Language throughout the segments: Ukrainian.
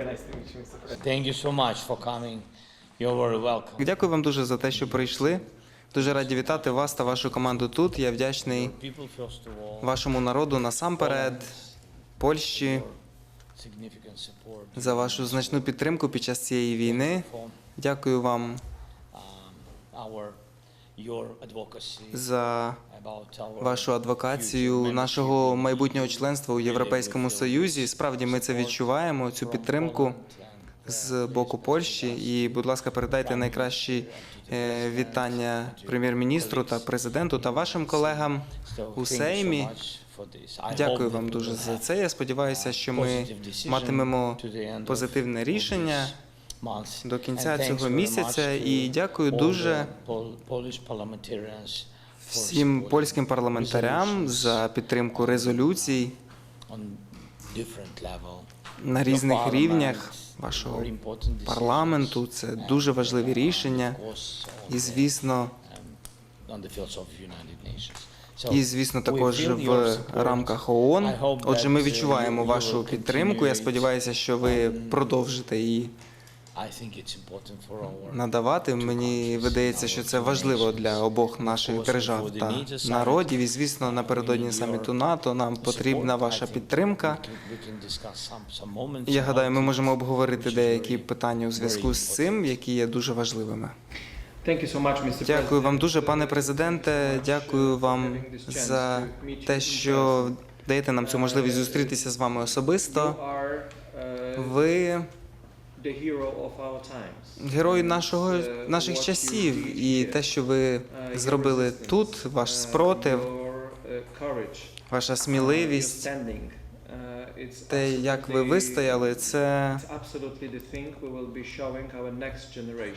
Very nice to meet you, Mr. President. Thank you so much for coming. You're very welcome. Дякую вам дуже за те, що прийшли. Дуже раді вітати вас та вашу команду тут. Я вдячний People, first of all, вашому народу насамперед, Польщі, significant support за вашу значну підтримку під час цієї війни. Дякую вам um, our за вашу адвокацію нашого майбутнього членства у Європейському Союзі. Справді ми це відчуваємо, цю підтримку з боку Польщі. І, будь ласка, передайте найкращі е, вітання прем'єр-міністру та президенту та вашим колегам у Сеймі. Дякую вам дуже за це. Я сподіваюся, що ми матимемо позитивне рішення. До кінця цього місяця. І дякую дуже всім польським парламентарям за підтримку резолюцій на різних рівнях вашого парламенту. Це дуже важливі uh, рішення. І звісно, um, і звісно, також в рамках ООН. Отже, ми uh, відчуваємо вашу підтримку. Я сподіваюся, що ви продовжите її надавати. Мені видається, що це важливо для обох наших держав та народів. І звісно, напередодні саміту НАТО нам потрібна ваша підтримка. Я гадаю, ми можемо обговорити деякі питання у зв'язку з цим, які є дуже важливими. Дякую вам дуже, пане президенте. Дякую вам за те, що даєте нам цю можливість зустрітися з вами особисто. uh, Ви герой нашого Uh, наших часів, і те, що ви uh, зробили тут, ваш uh, спротив, ваша сміливість, те, як ви вистояли, це.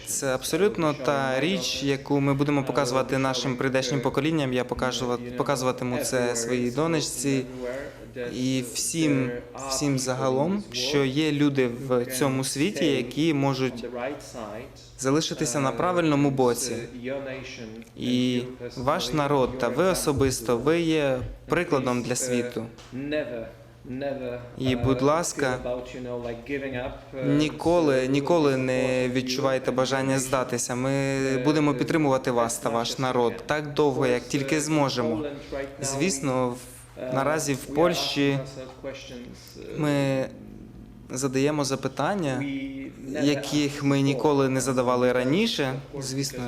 Це абсолютно та річ, яку ми будемо показувати нашим прийдешнім поколінням. Я покажу, показуватиму це своїй донечці і всім, всім загалом, що є люди в цьому світі, які можуть залишитися на правильному боці. І ваш народ та ви особисто, ви є прикладом для світу. І, будь ласка, Ніколи, ніколи не відчувайте бажання здатися. Ми будемо підтримувати вас та ваш народ так довго, як тільки зможемо. Звісно, наразі в Польщі ми задаємо запитання, яких ми ніколи не задавали раніше. Звісно,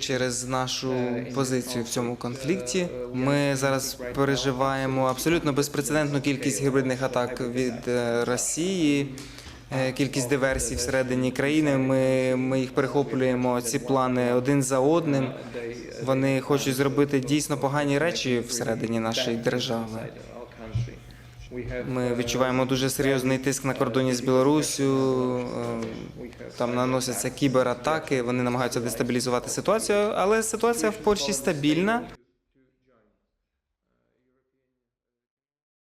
через нашу позицію в цьому конфлікті. Ми зараз переживаємо абсолютно безпрецедентну кількість гібридних атак від е, Росії. е, Кількість диверсій всередині країни. Ми, ми їх перехоплюємо ці плани один за одним. Вони хочуть зробити дійсно погані речі всередині нашої держави. Ми відчуваємо дуже серйозний тиск на кордоні з Білоруссю. е, Там наносяться кібератаки, вони намагаються дестабілізувати ситуацію, але ситуація в Польщі стабільна.